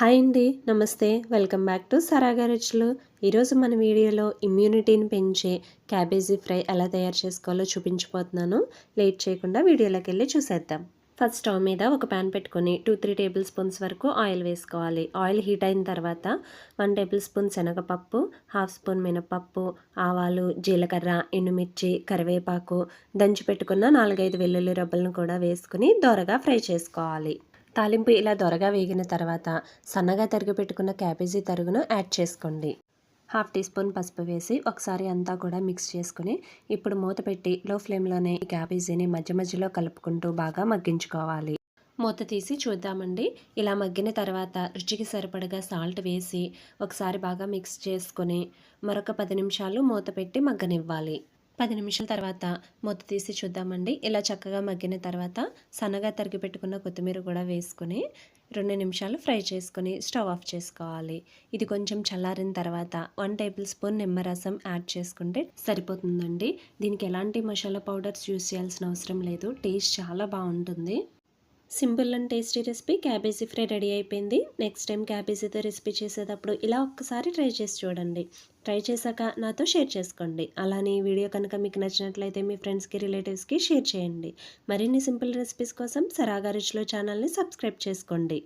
Hi అండి నమస్తే. Welcome back to సరాగా రుచులు ఈరోజు మన వీడియోలో ఇమ్యూనిటీని పెంచే క్యాబేజీ ఫ్రై ఎలా తయారు చేసుకోవాలో చూపించిపోతున్నాను లేట్ చేయకుండా వీడియోలోకి వెళ్ళి చూసేద్దాం. ఫస్ట్ స్టవ్ మీద ఒక ప్యాన్ పెట్టుకొని టూ త్రీ టేబుల్ స్పూన్స్ వరకు ఆయిల్ వేసుకోవాలి. ఆయిల్ హీట్ అయిన తర్వాత వన్ టేబుల్ స్పూన్ శనగపప్పు హాఫ్ స్పూన్ మినపప్పు ఆవాలు జీలకర్ర ఎండుమిర్చి కరివేపాకు దంచి పెట్టుకున్న నాలుగైదు వెల్లుల్లి రబ్బలను కూడా వేసుకుని దోరగా ఫ్రై చేసుకోవాలి. తాలింపు ఇలా దొరగా వేగిన తర్వాత సన్నగా తరిగి పెట్టుకున్న క్యాబేజీ తరుగును యాడ్ చేసుకోండి. హాఫ్ టీ స్పూన్ పసుపు వేసి ఒకసారి అంతా కూడా మిక్స్ చేసుకుని ఇప్పుడు మూత పెట్టి లో ఫ్లేమ్లోనే ఈ క్యాబేజీని మధ్య మధ్యలో కలుపుకుంటూ బాగా మగ్గించుకోవాలి. మూత తీసి చూద్దామండి. ఇలా మగ్గిన తర్వాత రుచికి సరిపడగా సాల్ట్ వేసి ఒకసారి బాగా మిక్స్ చేసుకొని మరొక పది నిమిషాలు మూత పెట్టి మగ్గనివ్వాలి. పది నిమిషాల తర్వాత మొత్తం తీసి చూద్దామండి. ఇలా చక్కగా మగ్గిన తర్వాత సన్నగా తరిగి పెట్టుకున్న కొత్తిమీర కూడా వేసుకుని రెండు నిమిషాలు ఫ్రై చేసుకుని స్టవ్ ఆఫ్ చేసుకోవాలి. ఇది కొంచెం చల్లారిన తర్వాత వన్ టేబుల్ స్పూన్ నిమ్మరసం యాడ్ చేసుకుంటే సరిపోతుందండి. దీనికి ఎలాంటి మసాలా పౌడర్స్ యూస్ చేయాల్సిన అవసరం లేదు. టేస్ట్ చాలా బాగుంటుంది. Simple and tasty recipe cabbage fry ready అయిపోయింది. నెక్స్ట్ టైం క్యాబేజీతో రెసిపీ చేసేటప్పుడు ఇలా ఒక్కసారి ట్రై చేసి చూడండి. ట్రై చేశాక నాతో షేర్ చేసుకోండి. అలానే ఈ వీడియో కనుక మీకు నచ్చినట్లయితే మీ ఫ్రెండ్స్కి రిలేటివ్స్కి షేర్ చేయండి. మరిన్ని సింపుల్ రెసిపీస్ కోసం సరాగా రుచిలో ఛానల్ని సబ్స్క్రైబ్ చేసుకోండి.